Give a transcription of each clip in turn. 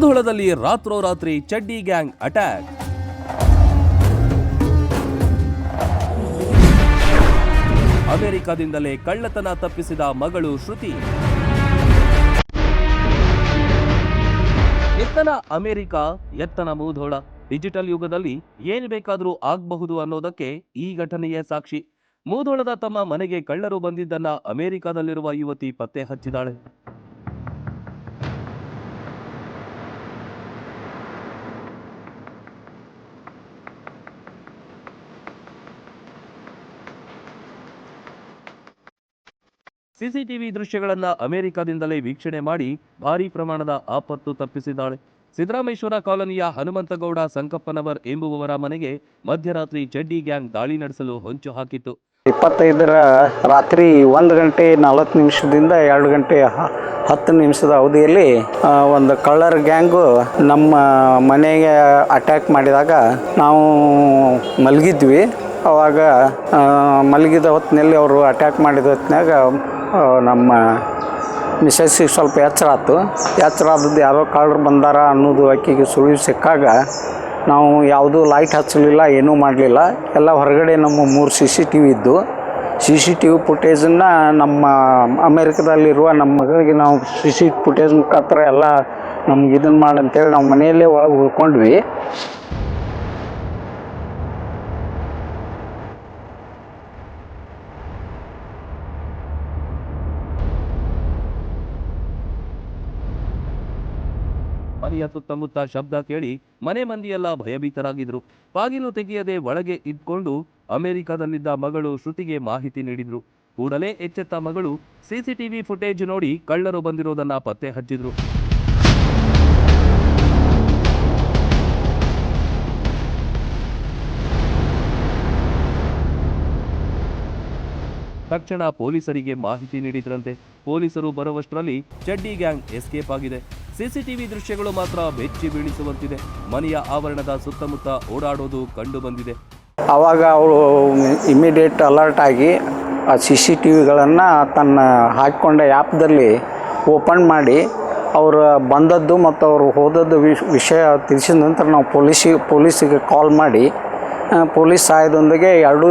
ಮೂಧೋಳದಲ್ಲಿ ರಾತ್ರೋರಾತ್ರಿ ಚಡ್ಡಿ gang attack. ಅಮೆರಿಕದಿಂದಲೇ ಕಳ್ಳತನ ತಪ್ಪಿಸಿದ ಮಗಳು ಶ್ರುತಿ. ಎತ್ತನ ಅಮೆರಿಕ, ಎತ್ತನ ಮೂಧೋಳ. ಡಿಜಿಟಲ್ ಯುಗದಲ್ಲಿ ಏನು ಬೇಕಾದರೂ ಆಗಬಹುದು ಅನ್ನೋದಕ್ಕೆ ಈ ಘಟನೆಯೇ ಸಾಕ್ಷಿ. ಮೂಧೋಳದ ತಮ್ಮ ಮನೆಗೆ ಕಳ್ಳರು ಬಂದಿದ್ದನ್ನ ಅಮೆರಿಕದಲ್ಲಿರುವ ಯುವತಿ ಪತ್ತೆ ಹಚ್ಚಿದಾಳೆ. ಸಿಸಿಟಿವಿ ದೃಶ್ಯಗಳನ್ನ ಅಮೆರಿಕದಿಂದಲೇ ವೀಕ್ಷಣೆ ಮಾಡಿ ಭಾರಿ ಪ್ರಮಾಣದ ಆಪತ್ತು ತಪ್ಪಿಸಿದ್ದಾಳೆ. ಸಿದ್ದರಾಮೇಶ್ವರ ಕಾಲೋನಿಯ ಹನುಮಂತಗೌಡ ಸಂಕಪ್ಪನವರ್ ಎಂಬುವವರ ಮನೆಗೆ ಮಧ್ಯರಾತ್ರಿ ಚಡ್ಡಿ ಗ್ಯಾಂಗ್ ದಾಳಿ ನಡೆಸಲು ಹೊಂಚು ಹಾಕಿತ್ತು. ಇಪ್ಪತ್ತೈದರ ರಾತ್ರಿ ಒಂದು ಗಂಟೆ ನಲವತ್ತು ನಿಮಿಷದಿಂದ ಎರಡು ಗಂಟೆ ಹತ್ತು ನಿಮಿಷದ ಅವಧಿಯಲ್ಲಿ ಒಂದು ಕಳ್ಳರ್ ಗ್ಯಾಂಗು ನಮ್ಮ ಮನೆಗೆ ಅಟ್ಯಾಕ್ ಮಾಡಿದಾಗ ನಾವು ಮಲಗಿದ್ವಿ. ಅವಾಗ ಮಲಗಿದ ಹೊತ್ತಿನಲ್ಲಿ ಅವರು ಅಟ್ಯಾಕ್ ಮಾಡಿದ ಹೊತ್ತಿನಾಗ ನಮ್ಮ ಮಿಸಸ್ಸಿಗೆ ಸ್ವಲ್ಪ ಎಚ್ಚರ ಆಯ್ತು. ಎಚ್ಚರ ಆದದ್ದು ಯಾರೋ ಕಳ್ಳರು ಬಂದಾರ ಅನ್ನೋದು ಆಕೆಗೆ ಸುಳಿವು ಸಿಕ್ಕಾಗ ನಾವು ಯಾವುದೂ ಲೈಟ್ ಹಚ್ಚಲಿಲ್ಲ, ಏನೂ ಮಾಡಲಿಲ್ಲ. ಎಲ್ಲ ಹೊರಗಡೆ ನಮ್ಮ ಮೂರು ಸಿ ಸಿ ಟಿ ವಿ ಇದ್ದು. ಸಿ ಸಿ ಟಿ ವಿ ಫುಟೇಜನ್ನು ನಮ್ಮ ಅಮೇರಿಕದಲ್ಲಿರುವ ನಮ್ಮ ಮಗಳಿಗೆ ನಾವು ಸಿ ಸಿ ಫುಟೇಜ್ ಮುಖಾಂತರ ಎಲ್ಲ ನಮ್ಗೆ ಇದನ್ನು ಮಾಡಂತೇಳಿ ನಾವು ಮನೆಯಲ್ಲೇ ಒಳಗೆ ಉಳ್ಕೊಂಡ್ವಿ. ಮನೆಯ ಸುತ್ತಮುತ್ತ ಶಬ್ದ ಕೇಳಿ ಮನೆ ಮಂದಿಯೆಲ್ಲ ಭಯಭೀತರಾಗಿದ್ರು. ಬಾಗಿಲು ತೆಗೆಯದೆ ಒಳಗೆ ಇದ್ಕೊಂಡು ಅಮೆರಿಕದಲ್ಲಿದ್ದ ಮಗಳು ಶ್ರುತಿಗೆ ಮಾಹಿತಿ ನೀಡಿದ್ರು. ಕೂಡಲೇ ಎಚ್ಚೆತ್ತ ಮಗಳು ಸಿಸಿಟಿವಿ ಫುಟೇಜ್ ನೋಡಿ ಕಳ್ಳರು ಬಂದಿರೋದನ್ನ ಪತ್ತೆ ಹಚ್ಚಿದ್ರು. ತಕ್ಷಣ ಪೊಲೀಸರಿಗೆ ಮಾಹಿತಿ ನೀಡಿದ್ರಂತೆ. ಪೊಲೀಸರು ಬರುವಷ್ಟರಲ್ಲಿ ಚಡ್ಡಿ ಗ್ಯಾಂಗ್ ಎಸ್ಕೇಪ್ ಆಗಿದೆ. ಸಿಸಿಟಿವಿ ದೃಶ್ಯಗಳು ಮಾತ್ರ ಬೆಚ್ಚಿ ಬೀಳಿಸುವಂತಿದೆ. ಮನೆಯ ಆವರಣದ ಸುತ್ತಮುತ್ತ ಓಡಾಡೋದು ಕಂಡು ಬಂದಿದೆ ಅವಾಗ ಅವಳು ಇಮಿಡಿಯೇಟ್ ಅಲರ್ಟ್ ಆಗಿ ಆ ಸಿ ಸಿ ಟಿ ವಿಗಳನ್ನು ತನ್ನ ಹಾಕಿಕೊಂಡ ಆ್ಯಪ್ದಲ್ಲಿ ಓಪನ್ ಮಾಡಿ ಅವರು ಬಂದದ್ದು ಮತ್ತು ಅವರು ಹೋದದ್ದು ವಿಷ್- ವಿಷಯ ತಿಳಿಸಿದ ನಂತರ ನಾವು ಪೊಲೀಸಿಗೆ ಪೊಲೀಸಿಗೆ ಕಾಲ್ ಮಾಡಿ ಪೊಲೀಸ್ ಸಹಾಯದೊಂದಿಗೆ ಎರಡು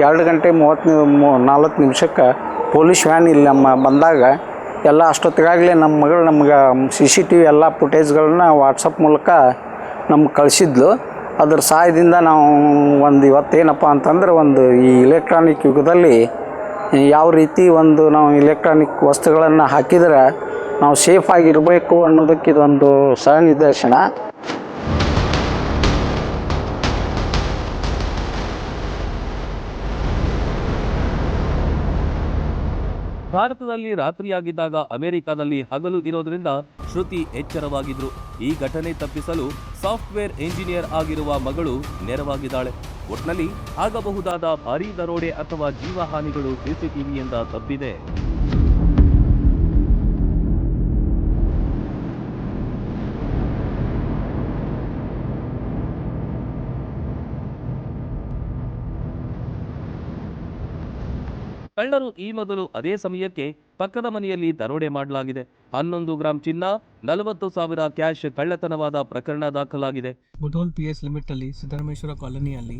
ಎರಡು ಗಂಟೆ ಮೂವತ್ತು ನಾಲ್ಕು ನಿಮಿಷಕ್ಕೆ ಪೊಲೀಸ್ ವ್ಯಾನ್ ಇಲ್ಲಿ ನಮ್ಮ ಬಂದಾಗ ಎಲ್ಲ ಅಷ್ಟೊತ್ತಿಗಾಗಲೇ ನಮ್ಮ ಮಗಳು ನಮ್ಗೆ ಸಿ ಸಿ ಟಿ ವಿ ಎಲ್ಲ ಫುಟೇಜ್ಗಳನ್ನ ವಾಟ್ಸಪ್ ಮೂಲಕ ನಮ್ಗೆ ಕಳಿಸಿದ್ಲು. ಅದ್ರ ಸಹಾಯದಿಂದ ನಾವು ಒಂದು ಇವತ್ತೇನಪ್ಪ ಅಂತಂದ್ರೆ ಒಂದು ಈ ಇಲೆಕ್ಟ್ರಾನಿಕ್ ಯುಗದಲ್ಲಿ ಯಾವ ರೀತಿ ಒಂದು ನಾವು ಇಲೆಕ್ಟ್ರಾನಿಕ್ ವಸ್ತುಗಳನ್ನು ಹಾಕಿದ್ರೆ ನಾವು ಸೇಫ್ ಆಗಿರಬೇಕು ಅನ್ನೋದಕ್ಕೆ ಇದೊಂದು ಸಹ ನಿದರ್ಶನ ಭಾರತದಲ್ಲಿ ರಾತ್ರಿಯಾಗಿದ್ದಾಗ ಅಮೆರಿಕದಲ್ಲಿ ಹಗಲು ಇರೋದ್ರಿಂದ ಶ್ರುತಿ ಎಚ್ಚರವಾಗಿದ್ರು. ಈ ಘಟನೆ ತಪ್ಪಿಸಲು ಸಾಫ್ಟ್ವೇರ್ ಎಂಜಿನಿಯರ್ ಆಗಿರುವ ಮಗಳು ನೆರವಾಗಿದ್ದಾಳೆ. ಒಟ್ನಲ್ಲಿ ಆಗಬಹುದಾದ ಭಾರೀ ದರೋಡೆ ಅಥವಾ ಜೀವಹಾನಿಗಳು ಸಿಸಿಟಿವಿಯಿಂದ ತಪ್ಪಿದೆ. ಕಳ್ಳರು ಈ ಮೊದಲು ಅದೇ ಸಮಯಕ್ಕೆ ಪಕ್ಕದ ಮನೆಯಲ್ಲಿ ದರೋಡೆ ಮಾಡಲಾಗಿದೆ. ಹನ್ನೊಂದು ಗ್ರಾಂ ಚಿನ್ನ, ನಲವತ್ತು ಸಾವಿರ ಕ್ಯಾಶ್ ಕಳ್ಳತನವಾದ ಪ್ರಕರಣ ದಾಖಲಾಗಿದೆ. ಮುಧೋಲ್ ಪಿ ಎಸ್ ಲಿಮಿಟಲ್ಲಿ ಸಿದ್ದರಾಮೇಶ್ವರ ಕಾಲೋನಿಯಲ್ಲಿ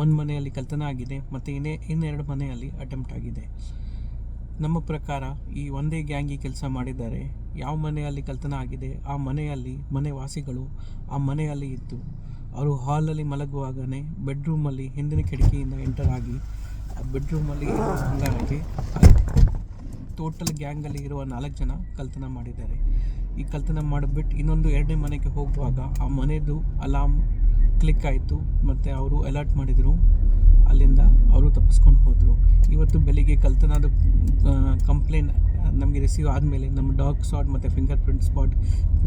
ಒಂದು ಮನೆಯಲ್ಲಿ ಕಳ್ತನ ಆಗಿದೆ ಮತ್ತು ಇನ್ನೇ ಇನ್ನೆರಡು ಮನೆಯಲ್ಲಿ ಅಟೆಂಪ್ಟ್ ಆಗಿದೆ. ನಮ್ಮ ಪ್ರಕಾರ ಈ ಒಂದೇ ಗ್ಯಾಂಗಿ ಕೆಲಸ ಮಾಡಿದ್ದಾರೆ. ಯಾವ ಮನೆಯಲ್ಲಿ ಕಲ್ತನ ಆಗಿದೆ, ಆ ಮನೆಯಲ್ಲಿ ಮನೆ ವಾಸಿಗಳು ಆ ಮನೆಯಲ್ಲಿ ಇದ್ದು, ಅವರು ಹಾಲಲ್ಲಿ ಮಲಗುವಾಗಲೇ ಬೆಡ್ರೂಮಲ್ಲಿ ಹಿಂದಿನ ಕಿಟಕಿಯಿಂದ ಎಂಟರ್ ಆಗಿ ಆ ಬೆಡ್ರೂಮಲ್ಲಿ ಇರುವ ಟೋಟಲ್ ಗ್ಯಾಂಗಲ್ಲಿ ಇರುವ ನಾಲ್ಕು ಜನ ಕಲ್ತನ ಮಾಡಿದ್ದಾರೆ. ಈ ಕಲ್ತನ ಮಾಡಿಬಿಟ್ಟು ಇನ್ನೊಂದು ಎರಡನೇ ಮನೆಗೆ ಹೋಗುವಾಗ ಆ ಮನೆಯದು ಅಲಾರ್ಮ್ ಕ್ಲಿಕ್ ಆಯಿತು, ಮತ್ತು ಅವರು ಅಲರ್ಟ್ ಮಾಡಿದರು. ಅಲ್ಲಿಂದ ಅವರು ತಪ್ಪಿಸ್ಕೊಂಡು ಹೋದರು. ಇವತ್ತು ಬೆಳಿಗ್ಗೆ ಕಲ್ತನದ ಕಂಪ್ಲೇಂಟ್ ನಮಗೆ ರಿಸೀವ್ ಆದಮೇಲೆ ನಮ್ಮ ಡಾಗ್ ಸ್ಪಾಟ್ ಮತ್ತು ಫಿಂಗರ್ ಪ್ರಿಂಟ್ ಸ್ಪಾಟ್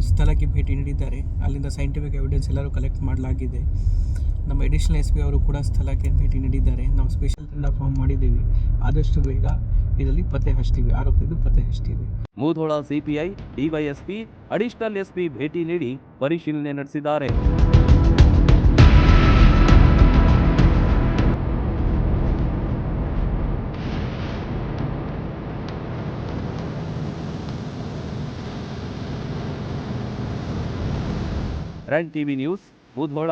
ಸ್ಥಳಕ್ಕೆ ಭೇಟಿ ನೀಡಿದ್ದಾರೆ. ಅಲ್ಲಿಂದ ಸೈಂಟಿಫಿಕ್ ಎವಿಡೆನ್ಸ್ ಎಲ್ಲರೂ ಕಲೆಕ್ಟ್ ಮಾಡಲಾಗಿದೆ. ನಮ್ಮ ಎಡಿಷನಲ್ ಎಸ್ ಪಿ ಅವರು ಕೂಡ ಸ್ಥಳಕ್ಕೆ ಭೇಟಿ ನೀಡಿದ್ದಾರೆ. ನಾವು ಸ್ಪೆಷಲ್ ತಂಡ ಫಾರ್ಮ್ ಮಾಡಿದ್ದೀವಿ. ಆದಷ್ಟು ಬೇಗ ಇದರಲ್ಲಿ ಪತ್ತೆ ಹಚ್ತೀವಿ. ಆರೋಪಿಗೂ ಪತ್ತೆ ಹಚ್ತೀವಿ. Mudhol CPI DYSP additional SP ಭೇಟಿ ನೀಡಿ ಪರಿಶೀಲನೆ ನಡೆಸಿದ್ದಾರೆ. Run TV news ಬೂದ್ಗೋಳ